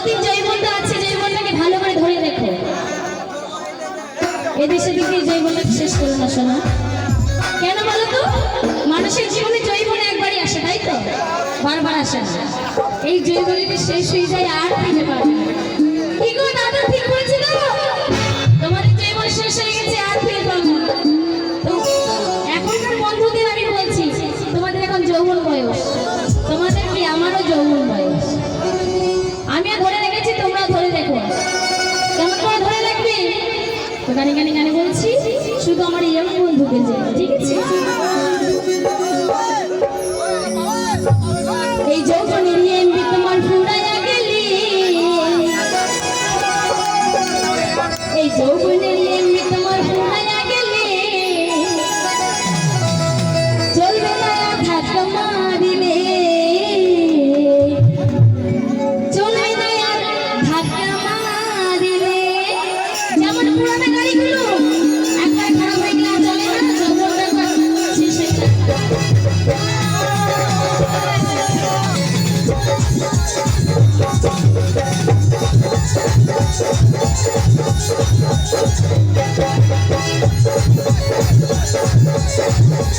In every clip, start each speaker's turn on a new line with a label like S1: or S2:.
S1: যতদিন জৈবনটা আছে জৈবনটাকে ভালো করে ধরে দেখো এদেশে দিকে জৈবনটা শেষ করো না শোনা কেন বলো তো? মানুষের জীবনে জৈবন একবারই আসে, তাই তো? বারবার আসে না। এই জৈবনীটি শেষ হয়ে যায় আর ফিরে পাবে ঠিক দাদা, ঠিক তো গানে গানে গানে বলছি শুধু আমার ইয়ং বন্ধুকে ঠিক আছে?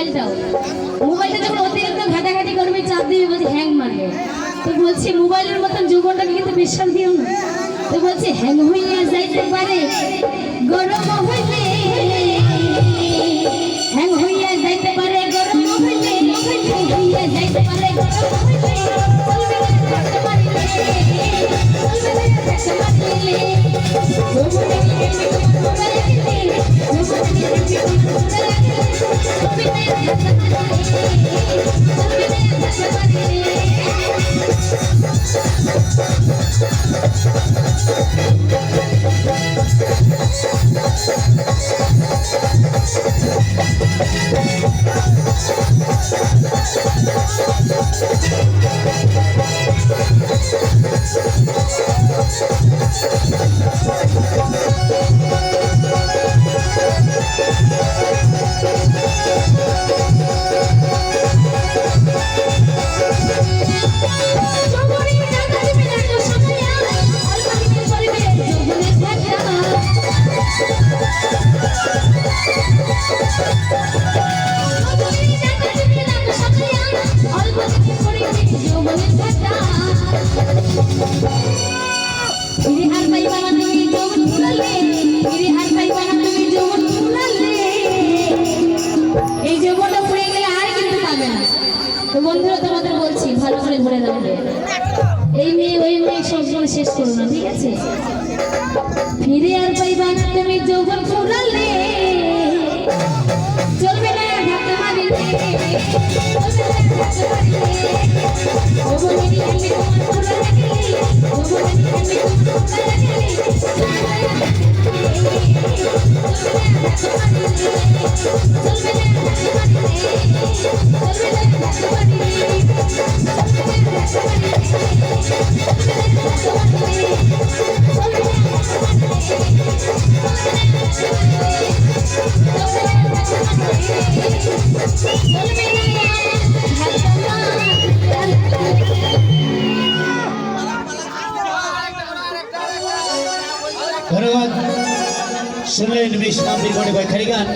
S1: মোবাইলটাও মোবাইলটা যখন অতিরিক্ত ঘাটাঘাটি করবে, চাপ দেবে, বলছি, হ্যাং মারবে। তো বলছি, মোবাইলের মতন জীবনটাকে কিন্তু বিশ্বাস দিও না। তো বলছি, হ্যাং হইয়া যাইতে পারে। গরম হইতে Thank you. ভালো করে ধরে রাখবে এই মেয়ে ওই মেয়ে সব সময় শেষ করো না, ঠিক আছে? ফিরে আর পাইবা তুমি যৌবন ফুরালে। চলবে না ঢাকা শুনলেন বিষ্ণাম করে কয়েকখানি গান?